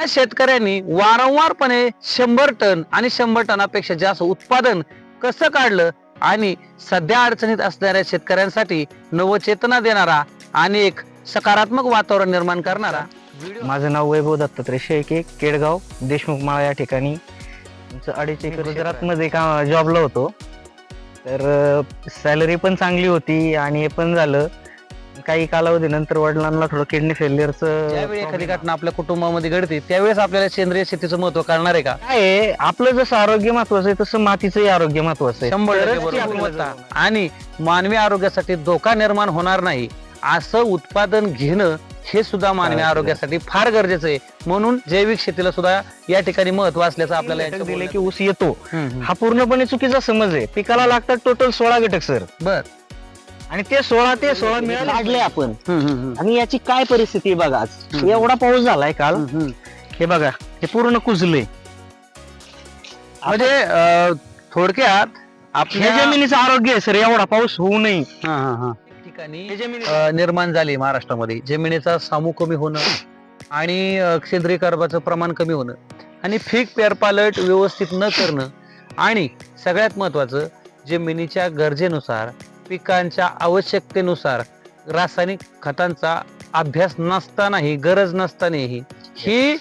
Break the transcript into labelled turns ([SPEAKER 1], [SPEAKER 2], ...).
[SPEAKER 1] या शेतकऱ्यांनी वारंवारपणे शंभर टन आणि शंभर टनापेक्षा जास्त उत्पादन कसं काढलं आणि सध्या अडचणीत असणाऱ्या शेतकऱ्यांसाठी नवचेतना देणारा आणि एक सकारात्मक वातावरण निर्माण करणारा
[SPEAKER 2] माझं नाव वैभव दत्तात्रय शेळके केडगाव देशमुख माळा या ठिकाणी. आमचं अडीच एकर गुजरातमध्ये का जॉबला होतो. तर सॅलरी पण चांगली होती आणि हे पण झालं. काही कालावधीनंतर वडिलांना थोडं किडनी फेल्युअरचं
[SPEAKER 1] ज्यावेळी एखादी घटना आपल्या कुटुंबामध्ये घडते त्यावेळेस आपल्याला सेंद्रिय शेतीचं महत्त्व कळणार आहे का?
[SPEAKER 2] काय आहे, आपलं जसं आरोग्य महत्वाचं आहे तसं मातीचंही आरोग्य महत्वाचं आहे.
[SPEAKER 1] शंभर टक्के
[SPEAKER 2] तरच ती
[SPEAKER 1] बरोबर.
[SPEAKER 2] आपल्याला
[SPEAKER 1] गुणवत्ता
[SPEAKER 2] जगवणार.
[SPEAKER 1] आणि मानवी आरोग्यासाठी धोका निर्माण होणार नाही असं उत्पादन घेणं हे सुद्धा मानवी. आरोग्यासाठी फार गरजेचं आहे. म्हणून जैविक शेतीला सुद्धा या ठिकाणी महत्त्व असल्याचं आपल्याला
[SPEAKER 2] घटक
[SPEAKER 1] यांच्या
[SPEAKER 2] दिले
[SPEAKER 1] बोलण्यात-
[SPEAKER 2] की ऊस येतो.
[SPEAKER 1] हम्म, हम्म.
[SPEAKER 2] हा पूर्णपणे चुकीचा समज आहे. पिकाला लागतात टोटल सोळा घटक सर
[SPEAKER 1] बर.
[SPEAKER 2] आणि ते सोळा ते सोळा मिळाले.
[SPEAKER 3] काढले आपण.
[SPEAKER 1] हम्म, हम्म,
[SPEAKER 3] आणि याची काय परिस्थिती आहे बघा आज.
[SPEAKER 2] एवढा पाऊस झालाय काल.
[SPEAKER 1] हम्म, हम्म.
[SPEAKER 2] हे बघा हे पूर्ण कुजले.
[SPEAKER 1] म्हणजे अं, थोडक्यात
[SPEAKER 2] या
[SPEAKER 1] आपल्या
[SPEAKER 2] जमिनीचं आरोग्य आहे सर. एवढा पाऊस होऊ नये.
[SPEAKER 1] हा, हा, हा. ठिकाणी अ, निर्माण झाली महाराष्ट्रामध्ये. जमिनीचा सामू कमी होणं आणि अ, सेंद्रिय कर्बाचं प्रमाण कमी होणं आणि पीक पेरपालट व्यवस्थित न करणं आणि सगळ्यात महत्वाचं जमिनीच्या गरजेनुसार पिकांच्या आवश्यकतेनुसार रासायनिक खतांचा अभ्यास नसतानाही गरज नसतानाही ही